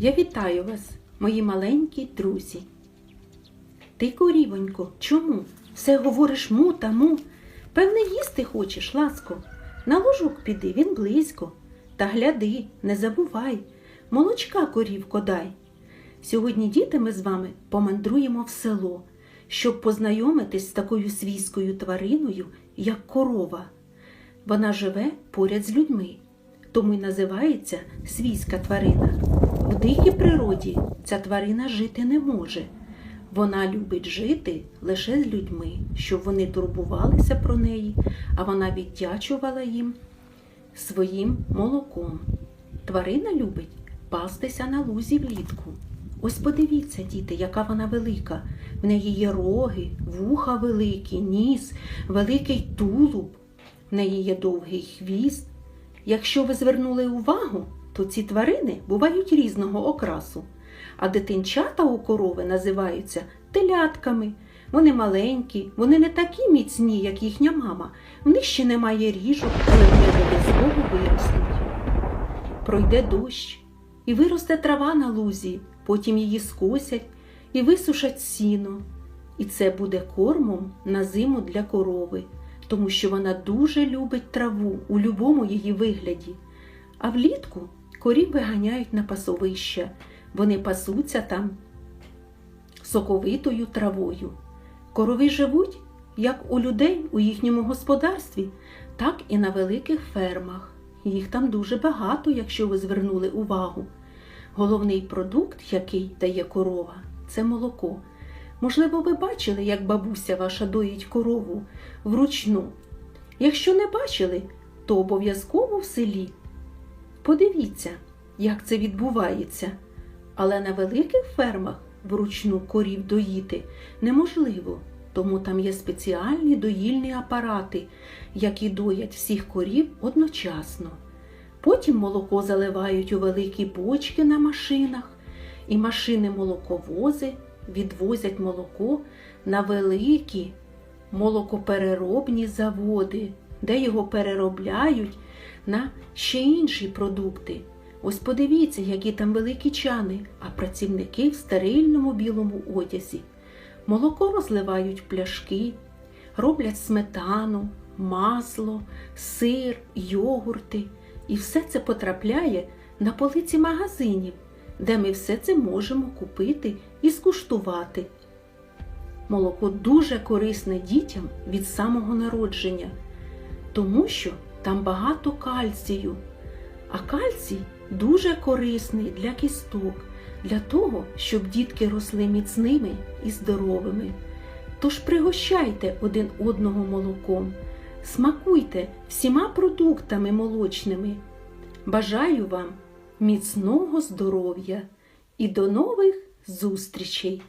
Я вітаю вас, мої маленькі друзі. Ти, корівонько, чому? Все говориш му та му. Певне, їсти хочеш, ласко. На ложок піди, він близько. Та гляди, не забувай, молочка корівко дай. Сьогодні, діти, ми з вами помандруємо в село, щоб познайомитись з такою свійською твариною, як корова. Вона живе поряд з людьми, тому й називається свійська тварина. В дикій природі ця тварина жити не може. Вона любить жити лише з людьми, щоб вони турбувалися про неї, а вона віддячувала їм своїм молоком. Тварина любить пастися на лузі влітку. Ось подивіться, діти, яка вона велика. В неї є роги, вуха великі, ніс, великий тулуб, в неї є довгий хвіст. Якщо ви звернули увагу, то ці тварини бувають різного окрасу, а дитинчата у корови називаються телятками. Вони маленькі, вони не такі міцні, як їхня мама. В них ще немає ріжок, але вони обов'язково виростуть. Пройде дощ, і виросте трава на лузі, потім її скосять і висушать сіно. І це буде кормом на зиму для корови, тому що вона дуже любить траву у любому її вигляді. А влітку корів виганяють на пасовище, вони пасуться там соковитою травою. Корови живуть як у людей у їхньому господарстві, так і на великих фермах. Їх там дуже багато, якщо ви звернули увагу. Головний продукт, який дає корова, це молоко. Можливо, ви бачили, як бабуся ваша доїть корову вручну. Якщо не бачили, то обов'язково в селі. Подивіться, як це відбувається. Але на великих фермах вручну корів доїти неможливо, тому там є спеціальні доїльні апарати, які доять всіх корів одночасно. Потім молоко заливають у великі бочки на машинах, і машини-молоковози відвозять молоко на великі молокопереробні заводи, де його переробляють на ще інші продукти. Ось подивіться, які там великі чани, а працівники в стерильному білому одязі. Молоко розливають в пляшки, роблять сметану, масло, сир, йогурти. І все це потрапляє на полиці магазинів, де ми все це можемо купити і скуштувати. Молоко дуже корисне дітям від самого народження, тому що там багато кальцію. А кальцій дуже корисний для кісток, для того, щоб дітки росли міцними і здоровими. Тож пригощайте один одного молоком, смакуйте всіма продуктами молочними. Бажаю вам міцного здоров'я і до нових зустрічей!